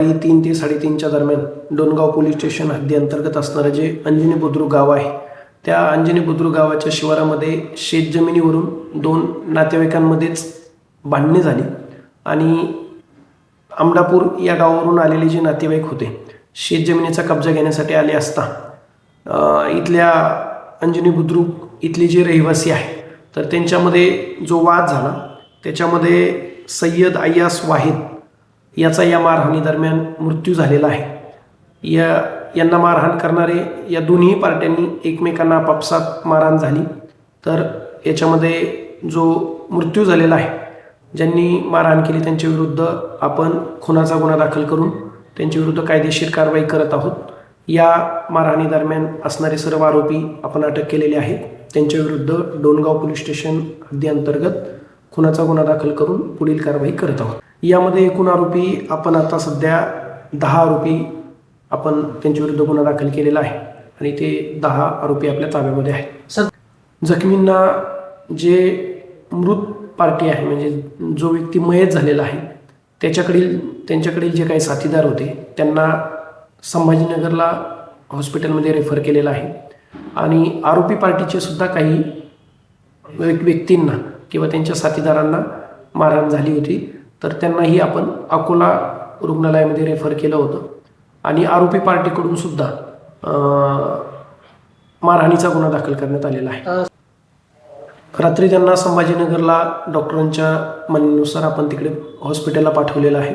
तीन ते साडेतीनच्या दरम्यान डोनगाव पोलीस स्टेशन हद्दीअंतर्गत असणारं जे अंजनी बुद्रुक गाव आहे त्या अंजनी बुद्रुक गावाच्या शिवारामध्ये शेतजमिनीवरून दोन नातेवाईकांमध्येच भांडणे झाली आणि आमडापूर या गावावरून आलेले जे नातेवाईक होते शेतजमिनीचा कब्जा घेण्यासाठी आले असता इथल्या अंजनी बुद्रुक इथले जे रहिवासी आहे तर त्यांच्यामध्ये जो वाद झाला त्याच्यामध्ये सय्यद अय्यास वाहिद याचा या मारहाणीदरम्यान मृत्यू झालेला आहे. या यांना मारहाण करणारे या दोन्ही पार्ट्यांनी एकमेकांना आपापसात मारहाण झाली. तर याच्यामध्ये जो मृत्यू झालेला आहे ज्यांनी मारहाण केली त्यांच्या विरुद्ध आपण खुनाचा गुन्हा दाखल करून त्यांच्या विरुद्ध कायदेशीर कारवाई करत आहोत. या मारहाणीदरम्यान असणारे सर्व आरोपी आपण अटक केलेले आहेत. त्यांच्या विरुद्ध पोलीस स्टेशन हद्दीअंतर्गत खुनाचा गुन्हा दाखल करून पुढील कारवाई करत आहोत. यामध्ये एकूण आरोपी आपण आता सध्या दहा आरोपी आपण त्यांच्या विरुद्ध गुन्हा दाखल केलेला आहे. आणि ते दहा आरोपी आपल्या ताब्यामध्ये आहेत. सर जखमींना जे मृत पार्टी आहे म्हणजे जो व्यक्ती मयत झालेला आहे त्याच्याकडील त्यांच्याकडील जे काही साथीदार होते त्यांना संभाजीनगरला हॉस्पिटलमध्ये रेफर केलेलं आहे. आणि आरोपी पार्टीचे सुद्धा काही व्यक- व्यक्तींना किंवा त्यांच्या साथीदारांना मारहाण झाली होती. तर त्यांनाही आपण अकोला रुग्णालयामध्ये रेफर केलं होतं. आणि आरोपी पार्टीकडून सुद्धा मारहाणीचा गुन्हा दाखल करण्यात आलेला आहे. रात्री त्यांना संभाजीनगरला डॉक्टरांच्या म्हणण्यानुसार आपण तिकडे हॉस्पिटलला पाठवलेलं आहे.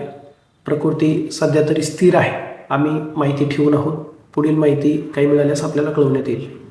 प्रकृती सध्या तरी स्थिर आहे. आम्ही माहिती ठेवून आहोत. पुढील माहिती काही मिळाल्यास आपल्याला कळवण्यात येईल.